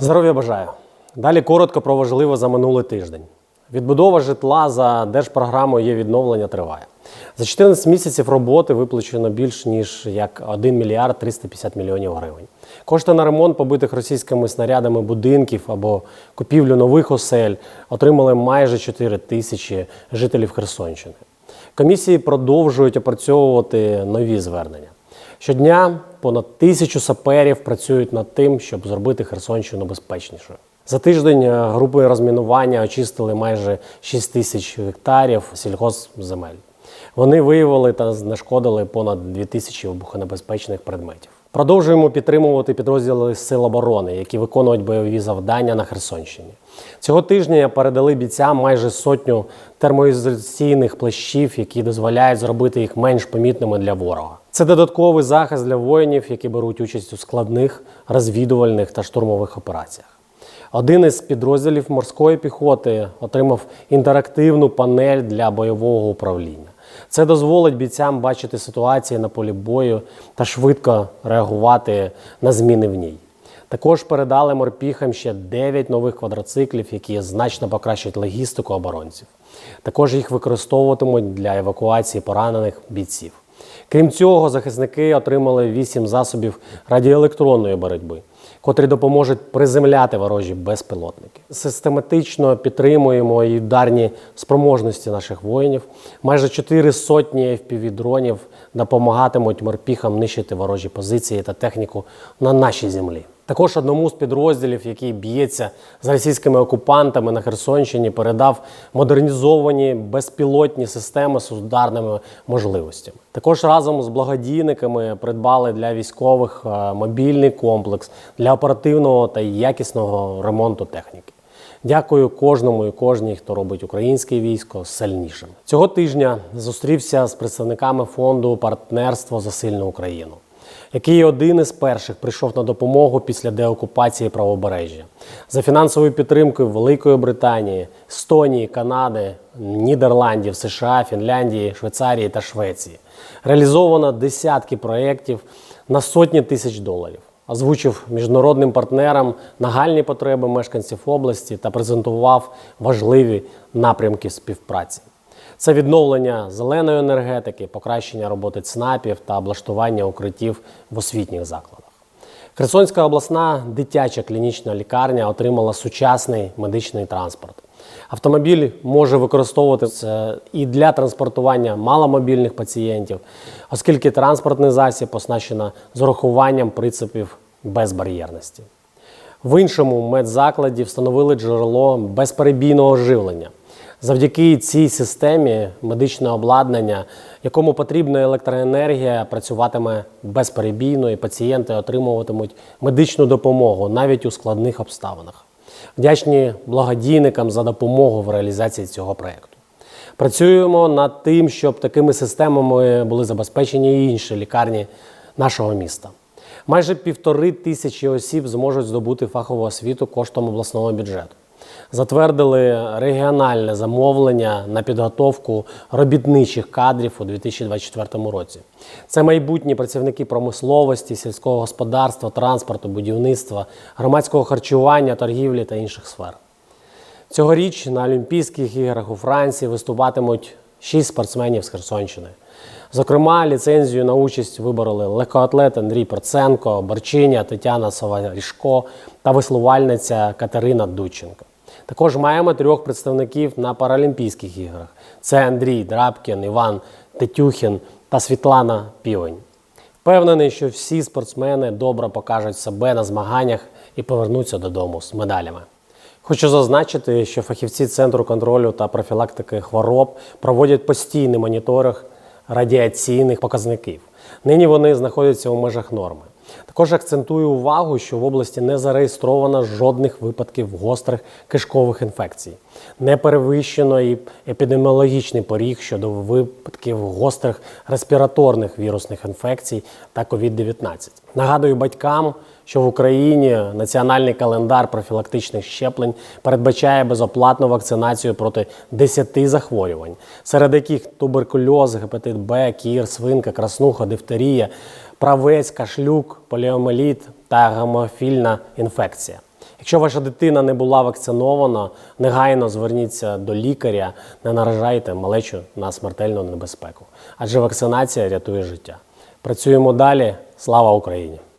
Здоров'я бажаю. Далі коротко про важливе за минулий тиждень. Відбудова житла за держпрограмою є відновлення триває. За 14 місяців роботи виплачено більш ніж як 1 мільярд 350 мільйонів гривень. Кошти на ремонт побитих російськими снарядами будинків або купівлю нових осель отримали майже 4 тисячі жителів Херсонщини. Комісії продовжують опрацьовувати нові звернення. Щодня понад тисячу саперів працюють над тим, щоб зробити Херсонщину безпечнішою. За тиждень е, групи розмінування очистили майже 6 тисяч гектарів сільгоспземель. Вони виявили та знешкодили понад 2 тисячі вибухонебезпечних предметів. Продовжуємо підтримувати підрозділи Сил оборони, які виконують бойові завдання на Херсонщині. Цього тижня передали бійцям майже сотню термоізоляційних плащів, які дозволяють зробити їх менш помітними для ворога. Це додатковий захист для воїнів, які беруть участь у складних розвідувальних та штурмових операціях. Один із підрозділів морської піхоти отримав інтерактивну панель для бойового управління. Це дозволить бійцям бачити ситуації на полі бою та швидко реагувати на зміни в ній. Також передали морпіхам ще 9 нових квадроциклів, які значно покращать логістику оборонців. Також їх використовуватимуть для евакуації поранених бійців. Крім цього, захисники отримали 8 засобів радіоелектронної боротьби, котрі допоможуть приземляти ворожі безпілотники. Систематично підтримуємо і ударні спроможності наших воїнів. Майже 4 сотні FPV-дронів допомагатимуть морпіхам нищити ворожі позиції та техніку на нашій землі. Також одному з підрозділів, який б'ється з російськими окупантами на Херсонщині, передав модернізовані безпілотні системи з ударними можливостями. Також разом з благодійниками придбали для військових е, мобільний комплекс для оперативного та якісного ремонту техніки. Дякую кожному і кожній, хто робить українське військо сильнішим. Цього тижня зустрівся з представниками фонду партнерство за сильну Україну який один із перших прийшов на допомогу після деокупації правобережжя за фінансовою підтримкою Великої Британії, Естонії, Канади, Нідерландів, США, Фінляндії, Швейцарії та Швеції. Реалізовано десятки проєктів на сотні тисяч доларів. Озвучив міжнародним партнерам нагальні потреби мешканців області та презентував важливі напрямки співпраці. Це відновлення зеленої енергетики, покращення роботи ЦНАПів та облаштування укриттів в освітніх закладах. Херсонська обласна дитяча клінічна лікарня отримала сучасний медичний транспорт. Автомобіль може використовуватися і для транспортування маломобільних пацієнтів, оскільки транспортний засіб оснащено з урахуванням принципів безбар'єрності. В іншому медзакладі встановили джерело безперебійного живлення. Завдяки цій системі медичне обладнання, якому потрібна електроенергія, працюватиме безперебійно, і пацієнти отримуватимуть медичну допомогу навіть у складних обставинах. Вдячні благодійникам за допомогу в реалізації цього проєкту. Працюємо над тим, щоб такими системами були забезпечені і інші лікарні нашого міста. Майже півтори тисячі осіб зможуть здобути фахову освіту коштом обласного бюджету. Затвердили регіональне замовлення на підготовку робітничих кадрів у 2024 році. Це майбутні працівники промисловості, сільського господарства, транспорту, будівництва, громадського харчування, торгівлі та інших сфер. Цьогоріч на Олімпійських іграх у Франції виступатимуть шість спортсменів з Херсонщини. Зокрема, ліцензію на участь вибороли легкоатлет Андрій Проценко, борчиня Тетяна Сова-Рішко та веслувальниця Катерина Дудченко. Також маємо трьох представників на Паралімпійських іграх: це Андрій Драбкін, Іван Тетюхін та Світлана Півень. Впевнений, що всі спортсмени добре покажуть себе на змаганнях і повернуться додому з медалями. Хочу зазначити, що фахівці Центру контролю та профілактики хвороб проводять постійний моніторинг радіаційних показників. Нині вони знаходяться у межах норми. Також акцентую увагу, що в області не зареєстровано жодних випадків гострих кишкових інфекцій. Не перевищено і епідеміологічний поріг щодо випадків гострих респіраторних вірусних інфекцій та COVID-19. Нагадую батькам, що в Україні національний календар профілактичних щеплень передбачає безоплатну вакцинацію проти 10 захворювань, серед яких туберкульоз, гепатит Б, кір, свинка, краснуха, дифтерія, правець, кашлюк, поліомеліт та гемофільна інфекція. Якщо ваша дитина не була вакцинована, негайно зверніться до лікаря, не наражайте малечу на смертельну небезпеку. Адже вакцинація рятує життя. Працюємо далі. Слава Україні!